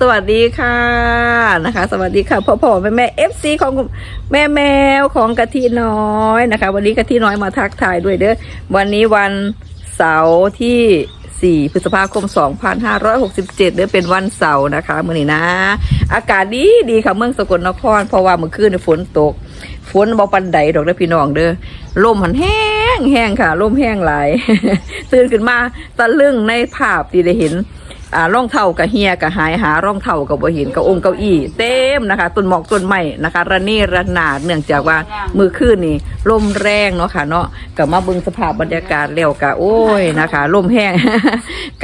สวัสดีค่ะนะคะ สวัสดีค่ะพ่อพ่อแม่แม่เอฟซีของแม่แมวของกะทิน้อยนะคะ วันนี้กะทิน้อยมาทักทายด้วยเด้อวันนี้วันเสาร์ที่ 4 พฤษภาคม 2567เด้อเป็นวันเสาร์นะคะมื่อนี้นะ อากาศดีดีค่ะเมืองสกลนครเพราะว่าเมื่อคืนฝนตก ฝนบอปันใดดอกเด้อพี่น้องเด้อลมหันแห้งแห้งค่ะลมแห้งหลายตื่นขึ้นมาตะลึงในภาพที่ได้เห็น อ่าร่องเท่ากับเฮียกับหายหาร่องเท่ากับบ่เห็นกับองค์เก้าอี้เต็มนะคะต้นหมอกต้นไม้นะคะระเนระนาดเนื่องจากว่ามือคืนนี่ลมแรงเนาะค่ะเนาะกับมาเบิ่งสภาพบรรยากาศแล้วกะโอ้ยนะคะลมแห้ง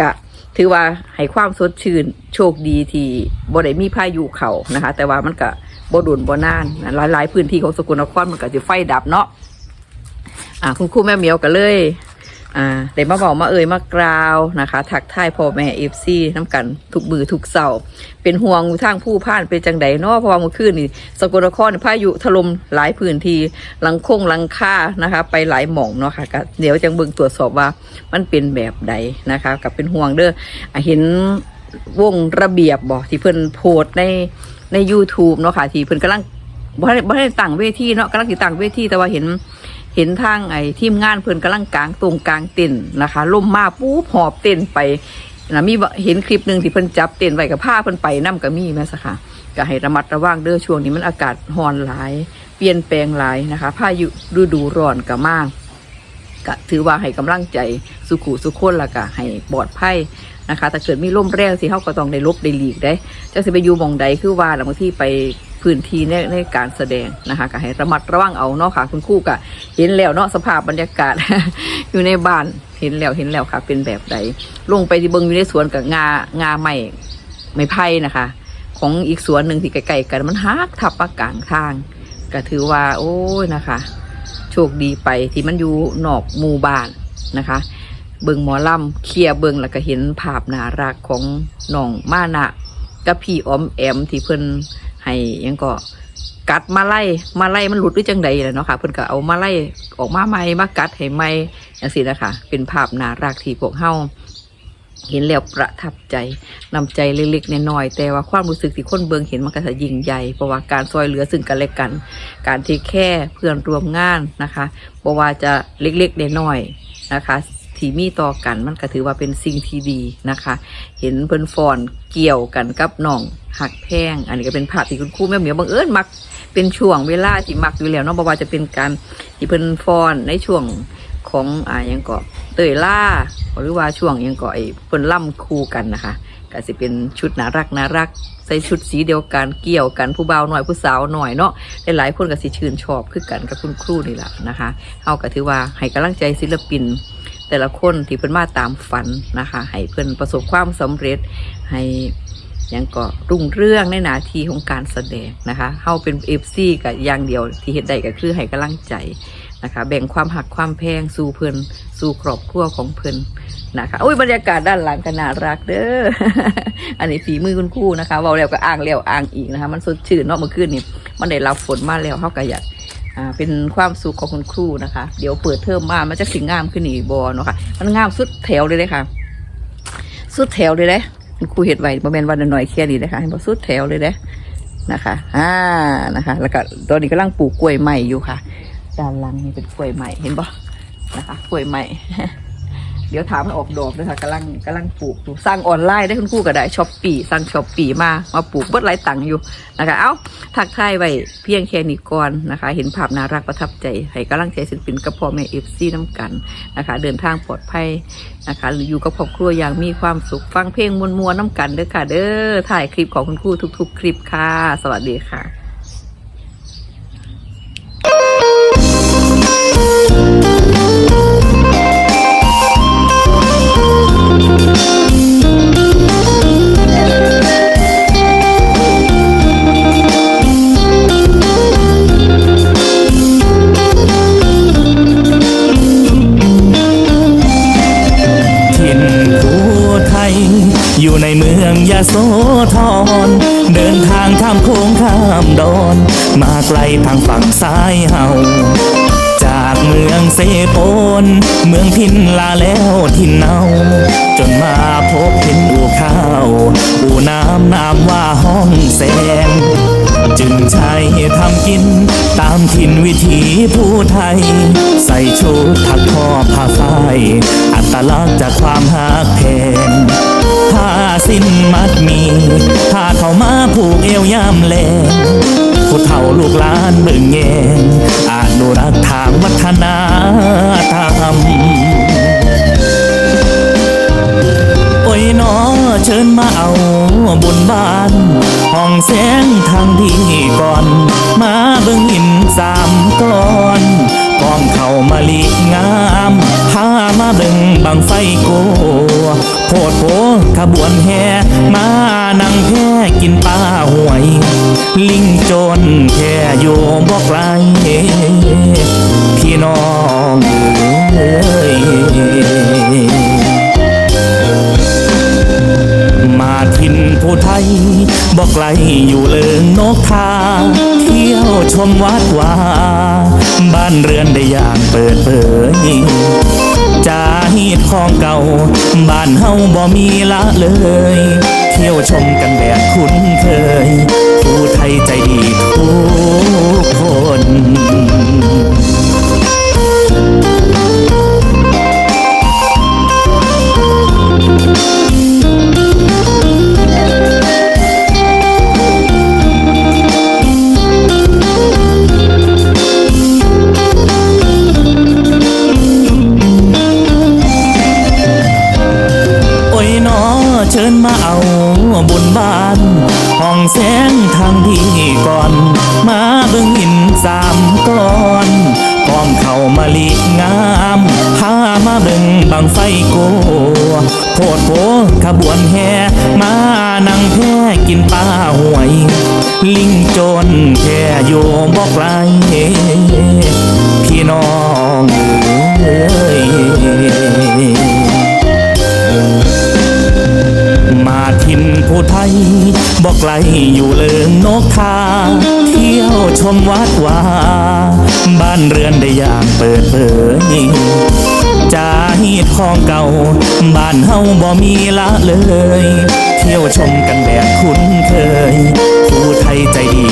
กะถือว่าให้ความสดชื่นโชคดีที่บ่ได้มีพายุเขานะคะ แต่ว่ามันก็บ่ดุนบ่นานนะหลาย ๆ พื้นที่ของสกลนครมันก็จะไฟดับเนาะอ่าคุณครูแม่เหมียวกันเลย อ่าแต่มาบอกมาเอ่ยมากราวนะคะทักทายพ่อแม่เอฟซีน้ำกันทุกมือทุกเสาร์เป็นห่วงทางผู้พ่านเป็นจังใดเนาะเพราะว่าเมื่อคืนนี่สกลนครนี่พายุถล่มหลายพื้นที่หลังคงหลังคานะคะ ไปหลายหม่องเนาะค่ะเดี๋ยวจังเบิ่งตรวจสอบว่ามันเป็นแบบใดนะคะ กับเป็นห่วงเด้ออเห็นวงระเบียบบอกที่เพิ่นโพสในใน YouTube เนาะค่ะที่เพิ่นกำลังบ่ได้บ่ได้ตั้งเวทีเนาะกำลังติดตั้งเวทีแต่ว่าเห็น เห็นทางไอ้ทีมงานเพิ่นกำลังกลางตรงกลางเต็นนะคะล่มมาปุ๊บหอบเต็นไปนะมีเห็นคลิปหนึ่งที่เพิ่นจับเต็นไว้กับผ้าเพิ่นไปน้ำก็มีแม่สะค่ะก็ให้ระมัดระวังเด้อช่วงนี้มันอากาศร้อนหลาย เปลี่ยนแปลงหลายนะคะพายุฤดูร้อนก็มากก็ถือว่าให้กำลังใจสุขุสุขคนละก็ให้ปลอดภัยนะคะแต่เกิดมีลมแรงสิเฮาก็ต้องได้ลบได้หลีกได้จะสิไปอยู่มองใดคือว่าแล้วบางที่ไป พื้นที่ในในการแสดงนะคะก็ให้ระมัดระวังเอาเนาะค่ะ คุณครู่ก็เห็นแล้วเนาะสภาพบรรยากาศ อยู่ในบ้านเห็นแล้วเห็นแล้วค่ะ เป็นแบบใดลงไปที่เบิงอยู่ในสวนกับงางาใหม่ไม้ไผ่นะคะ ของอีกสวนหนึ่งที่ใกลๆกันมันฮักทับปะกลางทางก็ถือว่า โอ้ยนะคะ โชคดีไปที่มันอยู่นอกหมู่บ้านนะคะเบิงหมอลำเคลียร์เบิงแล้วก็เห็นภาพน่ารักของน้องมานะกับพี่ออมแอมที่เพิ่น ให้ยังก็กัดมาไล่มาไล่มันหลุดหรือจังใดแหละเนาะค่ะ เพิ่นก็เอามาไล่ออกมาใหม่มากัดให้ใหม่จังซี่นะคะเป็นภาพน่ารักที่พวกเฮาเห็นแล้วประทับใจนำใจเล็กๆน้อยๆแต่ว่าความรู้สึกที่คนเบิงเห็นมันก็จะยิ่งใหญ่เพราะว่าการซอยเหลือซึ่งกันและกัน การที่แค่เพื่อนรวมงานนะคะบว่าจะเล็กๆน้อยๆนะคะที่มีต่อกันมันก็ถือว่าเป็นสิ่งที่ดีนะคะ เห็นเพิ่นฟอน เกี่ยวกันกับน้องหักแพง อันนี้ก็เป็นภาพที่คุณครูแม่เหมียวบังเอิญมักเป็นช่วงเวลาที่มักอยู่แล้วเนาะบ่ว่าจะเป็นการที่เพิ่นฟอนในช่วงของอ่ายังเก็เตยล่าหรือว่าช่วงยังเก็ไอ้เพิ่นล่ำคู่กันนะคะก็สิเป็นชุดน่ารักน่ารักใส่ชุดสีเดียวกันเกี่ยวกันผู้บ่าวหน่อยผู้สาวหน่อยเนาะหลายๆคนก็สิชื่นชอบคือกันกับคุณครูนี่แหละนะคะเฮาก็ถือว่าให้กำลังใจศิลปิน แต่ละคนที่เพิ่นมาตามฝันนะคะให้เพิ่นประสบความสำเร็จ ให้ยังก็รุ่งเรื่องในหนาทีของการแสดงนะคะเฮาเป็นเอฟซีกับอย่างเดียวที่เห็นได้ก็คือให้กำลังใจนะคะ แบ่งความหักความแพงสู่เพิ่นสู่ครอบครัวของเพิ่นนะคะโอ้ยบรรยากาศด้านหลังก็น่ารักเด้อ อันนี้ฝีมือคุณครูนะคะเว้าแล้วก็อ้างแล้วอ้างอีกนะคะ มันสดชื่นเนาะเมื่อคืนนี่มันได้รับฝนมาแล้วเฮาก็อยากอ่าเป็นความสุขของคุณครูนะคะ เดี๋ยวเปิดเทอมมามันจะสิงามขึ้นอีกบอเนาะค่ะ มันงามสุดแถวเลยเลยค่ะ สุดแถวเลยเลย คุณครูเห็ดไว้ประมาณวันหน่อยแค่นี้นะคะเห็นบอสุดแถวเลยเลยนะคะ อ่า นะคะ แล้วก็ตอนนี้กำลังปลูกกล้วยใหม่อยู่ค่ะ ด้านหลังนี่เป็นกล้วยใหม่ เห็นบ่นะคะ กล้วยใหม่ เดี๋ยวถามมันออกดอกเลยค่ะกำลังกำลังปลูกอยู่สร้างออนไลน์ได้คุณครูก็ได้ช้อปปี้สั่งช้อปปี้มามาปลูกเบิดหลายตังค์อยู่นะคะเอ้าทักทายไว้เพียงแค่นี้ก่อนนะคะ เห็นภาพน่ารักประทับใจให้กำลังใจศิลปินกับพ่อแม่เอฟซีน้ำกันนะคะ เดินทางปลอดภัยนะคะหรืออยู่กับครอบครัวอย่างมีความสุขฟังเพลงมวลๆน้ำกันเด้อค่ะ เด้อถ่ายคลิปของคุณครูทุก ๆ คลิปค่ะ สวัสดีค่ะ ข้ามโค้งข้ามดอน มาไกลทางฝั่งซ้ายเฮาจากเมืองเซโปน เมืองพินลาแล้วทินเนาจนมาพบเห็นอู่ข้าว อู่น้ำน้ำว่าห้องแสง จึงใช้ทำกิน ตามถิ่นวิถีผู้ไทย ใส่ชุดถักทอผ้าฝ้าย อัตลักษณ์จากความหักแพง สิ้นมัดมีผ้าเข้ามาผูกเอวย่ำแลงผู้เฒ่าลูกหลานเบิ่งแยงอนุรักษ์ทางวัฒนธรรมโอ้ยหนอเชิญมาเอาบุญบ้านห้องแสงทางดีก่อน มาเบิ่งหินสามก้อน องเขามาลีงามพามาเบิ่งบังไฟโกโพดโผขบวนแห่มานั่งแพ่กินปลาหวย ลิงโจรแค่อยู่บอกไรพี่น้องเอ้ยมาทินผู้ไทยบอกไกลอยู่เลิงนกทาเที่ยวชมวัดวา บ้านเรือนได้อย่างเปิดเผยจาฮีดของเก่า บ้านเฮาบ่มีละเลย เที่ยวชมกันแบบคุ้นเคยผู้ไทย อนพร้อมเข้ามาลีงามพามาเบิ่งบังไฟโกโพดโผขบวนแห่มานั่งแพ่กินปลาหวย ลิงจรแค่อยู่บอกไรพี่น้องเอ้ย ผู้ไทยบอกไกลอยู่เลิงนกทา เที่ยวชมวัดวาบ้านเรือนได้อย่างเปิดเผยจาฮีดของเก่า บ้านเฮาบ่มีละเลย เที่ยวชมกันแบบคุ้นเคย ผู้ไทยใจดี